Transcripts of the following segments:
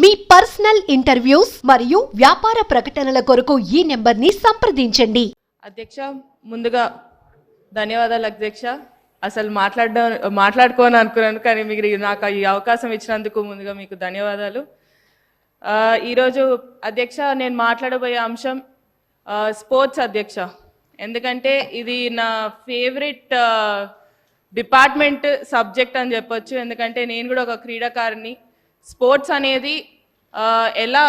మీ personal interviews మరియు వ్యాపార ప్రకటనల కొరకు ఈ నెంబర్ని సంప్రదించండి. అధ్యక్ష ముందుగా ధన్యవాదాలు అధ్యక్ష. అసలు మాట్లాడడం మాట్లాడుకోని అనుకున్నాను కానీ మీరు నాకు ఈ అవకాశం ఇచ్చినందుకు ముందుగా మీకు ధన్యవాదాలు. ఆ, ఈరోజు అధ్యక్ష నేను మాట్లాడబోయే అంశం ఆ, స్పోర్ట్స్ అధ్యక్ష. ఎందుకంటే ఇది నా ఫేవరెట్ ఆ, డిపార్ట్మెంట్ సబ్జెక్ట్ అని చెప్పొచ్చు. ఎందుకంటే నేను కూడా ఒక క్రీడాకారిని స్పోర్ట్స్ అనేది ఎలా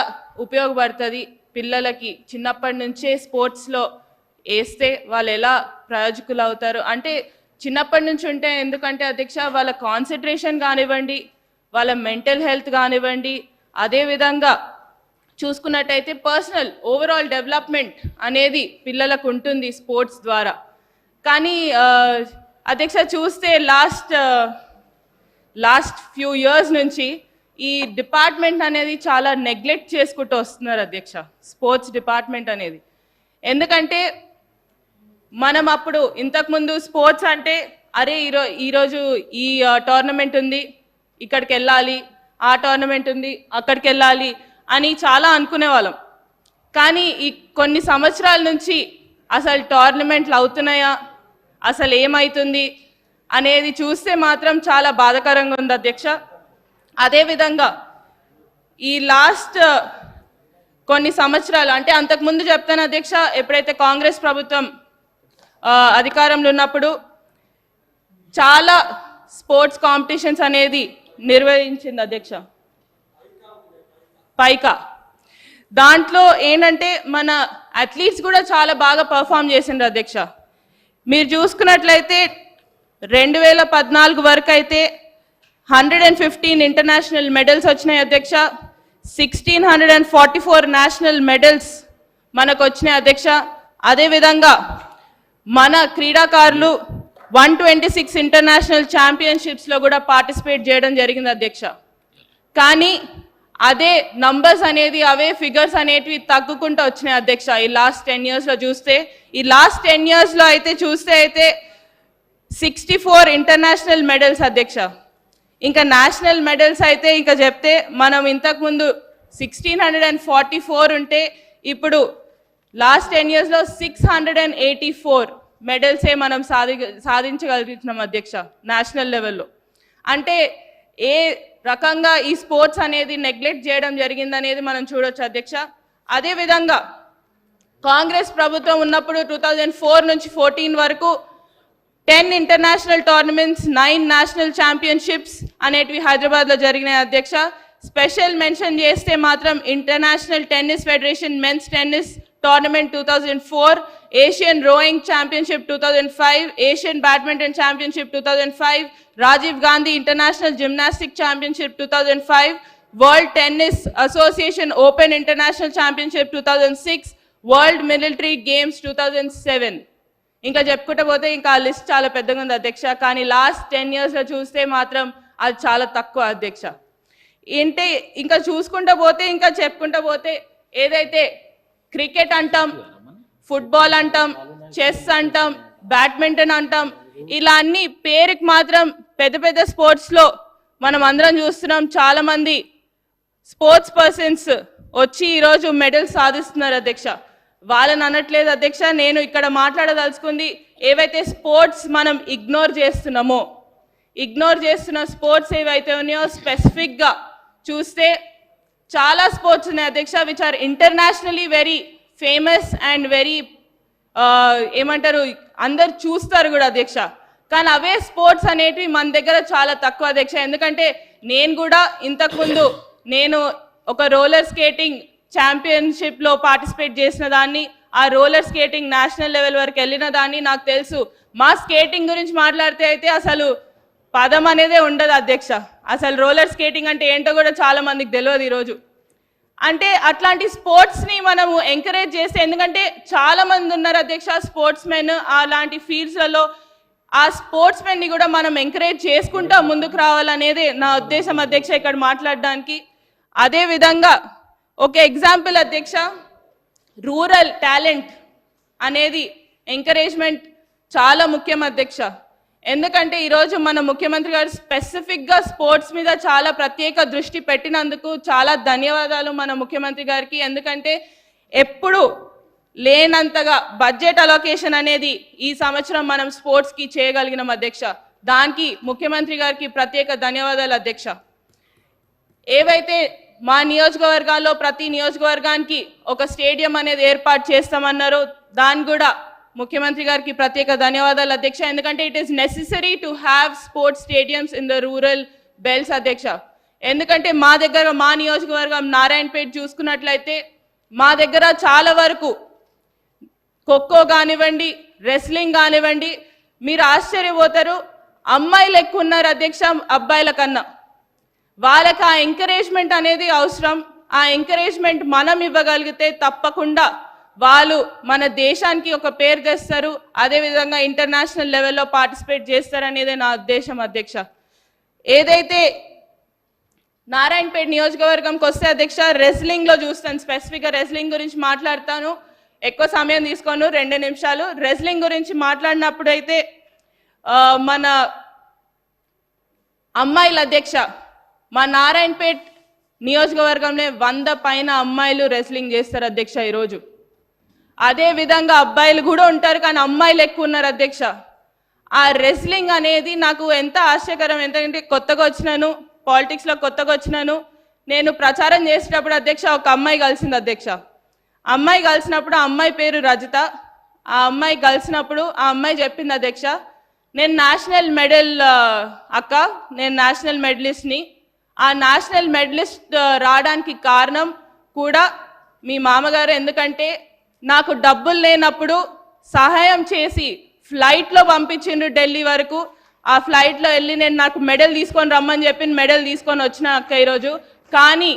ఉపయోగపడుతుంది పిల్లలకి? చిన్నప్పటి నుంచే స్పోర్ట్స్లో వేస్తే వాళ్ళు ఎలా ప్రయోజకులు అవుతారు అంటే చిన్నప్పటి నుంచి ఉంటే ఎందుకంటే అధ్యక్ష వాళ్ళ కాన్సన్ట్రేషన్ కానివ్వండి వాళ్ళ మెంటల్ హెల్త్ కానివ్వండి అదేవిధంగా చూసుకున్నట్టయితే పర్సనల్ ఓవరాల్ డెవలప్మెంట్ అనేది పిల్లలకు ఉంటుంది స్పోర్ట్స్ ద్వారా. కానీ అధ్యక్ష చూస్తే లాస్ట్ లాస్ట్ ఫ్యూ ఇయర్స్ నుంచి ఈ డిపార్ట్మెంట్ అనేది చాలా నెగ్లెక్ట్ చేసుకుంటూ వస్తున్నారు అధ్యక్ష స్పోర్ట్స్ డిపార్ట్మెంట్ అనేది. ఎందుకంటే మనం అప్పుడు ఇంతకుముందు స్పోర్ట్స్ అంటే అరే ఈరో ఈరోజు ఈ టోర్నమెంట్ ఉంది ఇక్కడికి వెళ్ళాలి ఆ టోర్నమెంట్ ఉంది అక్కడికి వెళ్ళాలి అని చాలా అనుకునే వాళ్ళం. కానీ ఈ కొన్ని సంవత్సరాల నుంచి అసలు టోర్నమెంట్లు అవుతున్నాయా అసలు ఏమవుతుంది అనేది చూస్తే మాత్రం చాలా బాధాకరంగా ఉంది అధ్యక్ష. అదేవిధంగా ఈ లాస్ట్ కొన్ని సంవత్సరాలు అంటే అంతకుముందు చెప్తాను అధ్యక్ష ఎప్పుడైతే కాంగ్రెస్ ప్రభుత్వం అధికారంలో ఉన్నప్పుడు చాలా స్పోర్ట్స్ కాంపిటీషన్స్ అనేది నిర్వహించింది అధ్యక్ష. పైకా. దాంట్లో ఏంటంటే మన అథ్లీట్స్ కూడా చాలా బాగా పర్ఫామ్ చేసిండ్రు అధ్యక్ష. మీరు చూసుకున్నట్లయితే రెండు వేల పద్నాలుగు వరకు అయితే hundred and fifteen international medals వచ్చినాయి అధ్యక్ష. Sixteen hundred and forty four national medals మనకు వచ్చినాయి అధ్యక్ష. అదేవిధంగా మన క్రీడాకారులు వన్ ట్వంటీ సిక్స్ ఇంటర్నేషనల్ ఛాంపియన్షిప్స్లో కూడా పార్టిసిపేట్ చేయడం జరిగింది అధ్యక్ష. కానీ అదే నంబర్స్ అనేది అవే ఫిగర్స్ అనేటివి తగ్గుకుంటూ వచ్చినాయి అధ్యక్ష. ఈ లాస్ట్ టెన్ ఇయర్స్లో చూస్తే ఈ లాస్ట్ టెన్ ఇయర్స్లో అయితే చూస్తే అయితే సిక్స్టీ ఫోర్ ఇంటర్నేషనల్ మెడల్స్ అధ్యక్ష. ఇంకా నేషనల్ మెడల్స్ అయితే ఇంకా చెప్తే మనం ఇంతకుముందు sixteen hundred and forty four ఉంటే ఇప్పుడు లాస్ట్ టెన్ ఇయర్స్లో six hundred and eighty four మెడల్సే మనం సాధి సాధించగలుగుతున్నాం అధ్యక్ష నేషనల్ లెవెల్లో. అంటే ఏ రకంగా ఈ స్పోర్ట్స్ అనేది నెగ్లెక్ట్ చేయడం జరిగిందనేది మనం చూడొచ్చు అధ్యక్ష. అదేవిధంగా కాంగ్రెస్ ప్రభుత్వం ఉన్నప్పుడు టూ థౌజండ్ ఫోర్ నుంచి ఫోర్టీన్ వరకు ten international tournaments nine national championships అనేటివి హైదరాబాద్లో జరిగినాయి అధ్యక్ష. స్పెషల్ మెన్షన్ చేస్తే మాత్రం international tennis federation men's tennis tournament two thousand four Asian rowing championship two thousand five Asian badminton championship two thousand five Rajiv Gandhi international gymnastic championship two thousand five world tennis association open international championship two thousand six world military games two thousand seven. ఇంకా చెప్పుకుంటూ పోతే ఇంకా ఆ list చాలా పెద్దగా ఉంది అధ్యక్ష. కానీ లాస్ట్ టెన్ ఇయర్స్లో చూస్తే మాత్రం అది చాలా తక్కువ అధ్యక్ష. ఏంటి ఇంకా చూసుకుంటూ పోతే ఇంకా చెప్పుకుంటూ పోతే ఏదైతే క్రికెట్ అంటాం ఫుట్బాల్ అంటాం చెస్ అంటాం బ్యాడ్మింటన్ అంటాం ఇలా అన్ని పేరుకి మాత్రం పెద్ద పెద్ద స్పోర్ట్స్లో మనం అందరం చూస్తున్నాం. చాలామంది స్పోర్ట్స్ పర్సన్స్ వచ్చి ఈరోజు మెడల్ సాధిస్తున్నారు అధ్యక్ష. వాళ్ళని అనట్లేదు అధ్యక్ష నేను ఇక్కడ మాట్లాడదలుచుకుంది ఏవైతే స్పోర్ట్స్ మనం ఇగ్నోర్ చేస్తున్నామో ఇగ్నోర్ చేస్తున్న స్పోర్ట్స్ ఏవైతే ఉన్నాయో స్పెసిఫిక్గా చూస్తే చాలా స్పోర్ట్స్ ఉన్నాయి అధ్యక్ష which are internationally very famous and very ఏమంటారు అందరు చూస్తారు కూడా అధ్యక్ష. కానీ అవే స్పోర్ట్స్ అనేటివి మన దగ్గర చాలా తక్కువ అధ్యక్ష. ఎందుకంటే నేను కూడా ఇంతకుముందు నేను ఒక రోలర్ స్కేటింగ్ ఛాంపియన్షిప్లో పార్టిసిపేట్ చేసిన దాన్ని ఆ రోలర్ స్కేటింగ్ నేషనల్ లెవెల్ వరకు వెళ్ళిన దాన్ని నాకు తెలుసు. మా స్కేటింగ్ గురించి మాట్లాడితే అయితే అసలు పదం అనేదే ఉండదు అధ్యక్ష. అసలు రోలర్ స్కేటింగ్ అంటే ఏంటో కూడా చాలా మందికి తెలియదు ఈరోజు. అంటే అట్లాంటి స్పోర్ట్స్ని మనము ఎంకరేజ్ చేస్తే ఎందుకంటే చాలా మంది ఉన్నారు అధ్యక్ష స్పోర్ట్స్ మెన్ అలాంటి ఫీల్డ్స్లలో. ఆ స్పోర్ట్స్ మెన్ని కూడా మనం ఎంకరేజ్ చేసుకుంటా ముందుకు రావాలనేది నా ఉద్దేశం అధ్యక్ష ఇక్కడ మాట్లాడడానికి. అదే విధంగా ఒక ఎగ్జాంపుల్ అధ్యక్ష రూరల్ టాలెంట్ అనేది ఎంకరేజ్మెంట్ చాలా ముఖ్యం అధ్యక్ష. ఎందుకంటే ఈరోజు మన ముఖ్యమంత్రి గారు స్పెసిఫిక్గా స్పోర్ట్స్ మీద చాలా ప్రత్యేక దృష్టి పెట్టినందుకు చాలా ధన్యవాదాలు మన ముఖ్యమంత్రి గారికి. ఎందుకంటే ఎప్పుడు లేనంతగా బడ్జెట్ అలొకేషన్ అనేది ఈ సంవత్సరం మనం స్పోర్ట్స్కి చేయగలిగినాం అధ్యక్ష. దానికి ముఖ్యమంత్రి గారికి ప్రత్యేక ధన్యవాదాలు అధ్యక్ష. ఏవైతే మా నియోజకవర్గాల్లో ప్రతి నియోజకవర్గానికి ఒక స్టేడియం అనేది ఏర్పాటు చేస్తామన్నారు. దాన్ని కూడా ముఖ్యమంత్రి గారికి ప్రత్యేక ధన్యవాదాలు అధ్యక్ష. ఎందుకంటే it is necessary to have sports stadiums in the rural belts అధ్యక్ష. ఎందుకంటే మా దగ్గర మా నియోజకవర్గం నారాయణపేట చూసుకున్నట్లయితే మా దగ్గర చాలా వరకు ఖోఖో కానివ్వండి రెస్లింగ్ కానివ్వండి మీరు ఆశ్చర్యపోతారు. అమ్మాయిలు ఎక్కువ ఉన్నారు అధ్యక్ష అబ్బాయిల కన్నా. వాళ్ళకి ఆ ఎంకరేజ్మెంట్ అనేది అవసరం. ఆ ఎంకరేజ్మెంట్ మనం ఇవ్వగలిగితే తప్పకుండా వాళ్ళు మన దేశానికి ఒక పేరు తెస్తారు. అదేవిధంగా ఇంటర్నేషనల్ లెవెల్లో పార్టిసిపేట్ చేస్తారు అనేది నా ఉద్దేశం అధ్యక్ష. ఏదైతే నారాయణపేట నియోజకవర్గంకి వస్తే అధ్యక్ష రెస్లింగ్లో చూస్తాను. స్పెసిఫిక్గా రెస్లింగ్ గురించి మాట్లాడతాను. ఎక్కువ సమయం తీసుకోను రెండు నిమిషాలు. రెస్లింగ్ గురించి మాట్లాడినప్పుడు అయితే మన అమ్మాయిల అధ్యక్ష మా నారాయణపేట్ నియోజకవర్గంలో వంద పైన అమ్మాయిలు రెస్లింగ్ చేస్తారు అధ్యక్ష ఈరోజు. అదే విధంగా అబ్బాయిలు కూడా ఉంటారు కానీ అమ్మాయిలు ఎక్కువ ఉన్నారు అధ్యక్ష. ఆ రెస్లింగ్ అనేది నాకు ఎంత ఆశ్చర్యకరం ఎందుకంటే కొత్తగా వచ్చినాను పాలిటిక్స్లో కొత్తగా వచ్చినాను. నేను ప్రచారం చేసేటప్పుడు అధ్యక్ష ఒక అమ్మాయి కలిసింది అధ్యక్ష. అమ్మాయి కలిసినప్పుడు ఆ అమ్మాయి పేరు రజిత. ఆ అమ్మాయి కలిసినప్పుడు ఆ అమ్మాయి చెప్పింది అధ్యక్ష నేను నేషనల్ మెడల్ అక్క నేను నేషనల్ మెడలిస్ట్ని ఆ నేషనల్ మెడలిస్ట్ రావడానికి కారణం కూడా మీ మామగారు. ఎందుకంటే నాకు డబ్బులు లేనప్పుడు సహాయం చేసి ఫ్లైట్లో పంపించిండ్రు ఢిల్లీ వరకు. ఆ ఫ్లైట్లో వెళ్ళి నేను నాకు మెడల్ తీసుకొని రమ్మని చెప్పి మెడల్ తీసుకొని వచ్చిన అక్క ఈరోజు. కానీ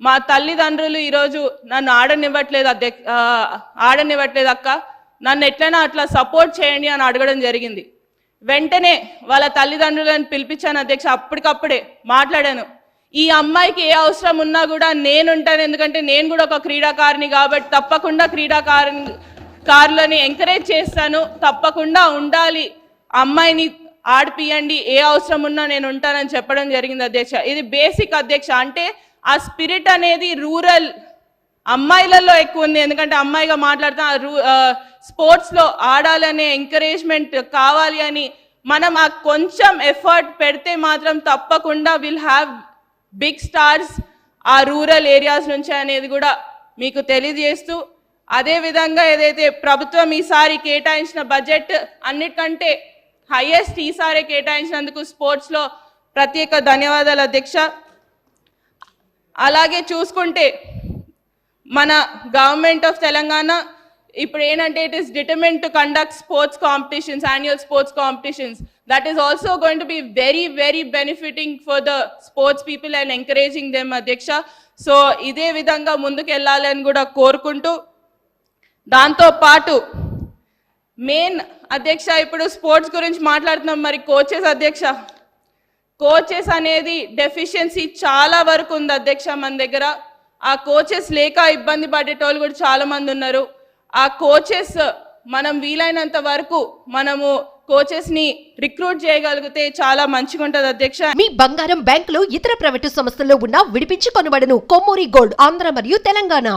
మా తల్లిదండ్రులు ఈరోజు నన్ను ఆడనివ్వట్లేదు అధ్యక్ష ఆడనివ్వట్లేదు అక్క. నన్ను ఎట్లైనా అట్లా సపోర్ట్ చేయండి అని అడగడం జరిగింది. వెంటనే వాళ్ళ తల్లిదండ్రులను పిలిపించాను అధ్యక్ష అప్పటికప్పుడే మాట్లాడాను. ఈ అమ్మాయికి ఏ అవసరం ఉన్నా కూడా నేను ఉంటాను ఎందుకంటే నేను కూడా ఒక క్రీడాకారిణి కాబట్టి తప్పకుండా క్రీడాకారిణి కారులని ఎంకరేజ్ చేస్తాను. తప్పకుండా ఉండాలి. అమ్మాయిని ఆడిపియండి ఏ అవసరం ఉన్నా నేను ఉంటానని చెప్పడం జరిగింది అధ్యక్ష. ఇది బేసిక్ అధ్యక్ష అంటే ఆ స్పిరిట్ అనేది రూరల్ అమ్మాయిలలో ఎక్కువ ఉంది ఎందుకంటే అమ్మాయిగా మాట్లాడుతా స్పోర్ట్స్లో ఆడాలనే ఎంకరేజ్మెంట్ కావాలి అని మనం ఆ కొంచెం ఎఫర్ట్ పెడితే మాత్రం తప్పకుండా విల్ హ్యావ్ బిగ్ స్టార్స్ ఆ రూరల్ ఏరియాస్ నుంచి అనేది కూడా మీకు తెలియజేస్తూ అదేవిధంగా ఏదైతే ప్రభుత్వం ఈసారి కేటాయించిన బడ్జెట్ అన్నిటికంటే హైయెస్ట్ ఈసారి కేటాయించినందుకు స్పోర్ట్స్లో ప్రత్యేక ధన్యవాదాలు అధ్యక్ష. అలాగే చూసుకుంటే మన గవర్నమెంట్ ఆఫ్ తెలంగాణ ఇప్పుడు ఏంటంటే it is determined to conduct sports competitions annual sports competitions that is also going to be very very benefiting for the sports people and encouraging them అధ్యక్ష సో ఇదే విధంగా ముందుకు వెళ్ళాలని కూడా కోరుకుంటూ దాంతో పాటు మెయిన్ అధ్యక్ష ఇప్పుడు స్పోర్ట్స్ గురించి మాట్లాడుతున్నాం. మరి కోచెస్ అధ్యక్ష కోచెస్ అనేది డెఫిషియన్సీ చాలా వరకు ఉంది అధ్యక్ష మన దగ్గర. ఆ కోచెస్ లేక ఇబ్బంది పడేటోళ్ళు కూడా చాలా మంది ఉన్నారు. ఆ కోచెస్ మనం వీలైనంత వరకు మనము కోచెస్ని రిక్రూట్ చేయగలిగితే చాలా మంచిగా ఉంటుంది అధ్యక్ష. మీ బంగారం బ్యాంకులు ఇతర ప్రైవేటు సంస్థల్లో ఉన్న విడిపించి కొనబడను కొమ్మూరి గోల్డ్ ఆంధ్ర మరియు తెలంగాణ.